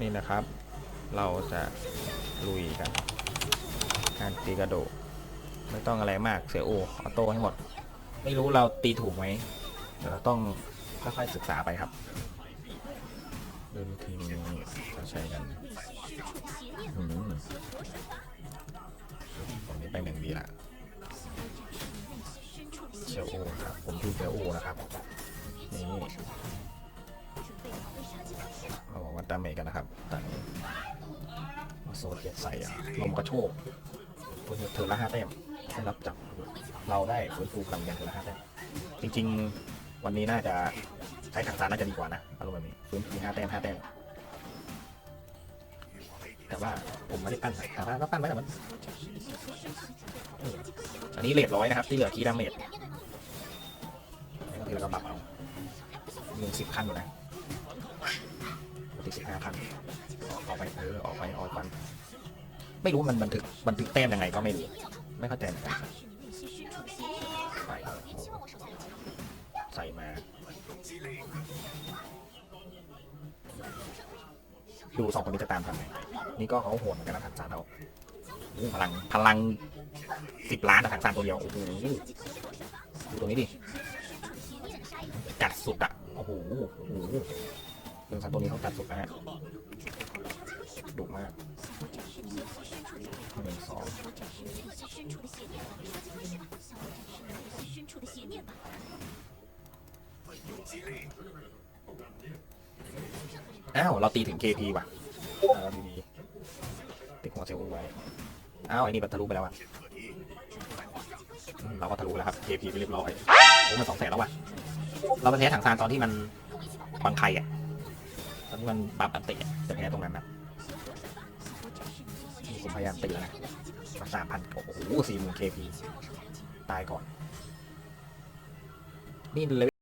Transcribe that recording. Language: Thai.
นี่นะครับ เราจะลุยกัน การตีกระโดดไม่ต้องอะไรมากเสียโอออโต้ให้หมด ไม่รู้เราตีถูกไหมเดี๋ยวเราต้องค่อยๆศึกษาไปครับดูทีมนี้เขาใช้กันอืมตรงนี้ไปหนึ่งดีละเชียโอครับ ผมทีมเชียโอนะครับนี่าบอกว่าดาเมจกันนะครับตอนนี้มาโซเกียใส่ลมกระโชกเพิ่มเธอละห้าแต้มได้รับจับเราได้ฟื้นฟูพลังงานเธอละห้าแต้มจริง ๆ วันนี้น่าจะใช้ถังสารน่าจะดีกว่านะอารมณ์แบบนี้ฟื้นฟูห้าแต้มห้าแต้มแต่ว่าผมไม่ได้ปั้นใส่ถามว่าก็ปั้นไว้แต่มันอันนี้เลทร้อยนะครับที่เหลือคีดาเมจแล้วก็ปรับเอามีสิบขั้นอยู่นะ ติสิบห้าขั้นออกไปเออออกไปออกไปไม่รู้มันบันทึกบันทึกแต้มยังไงก็ไม่รู้ไม่เข้าใจเหมือนกันใส่ใส่มา ดูสองคนนี้จะตามทันไหมนี่ก็เขาโหดเหมือนกันนะถังซานเราพลังพลังสิบล้านนะถังซานตัวเดียวโอ้โหดูตรงนี้ดิกัดสุดอะโอ้โหโอ้โห เรื่องสัตว์ตัวนี้เขากัดสุดนะฮะดุมากหนึ่งสองอ้าว เราตีถึง KP ว่ะเอาดีๆติดหัวเซลล์ไว้ อ้าว ไอ้นี่มันทะลุไปแล้วอะ เราก็ทะลุแล้วครับ KP ไปเรียบร้อยโอ้มันสองแสนแล้วว่ะ เราไปแพ้ถังซานตอนที่มันบังไข่อะ ตอนที่มันบับอันติจะแพ้ตรงนั้นนะผมพยายามตีแล้วนะสามพันโอ้โหสี่หมื่นเคพีตายก่อน นี่เลย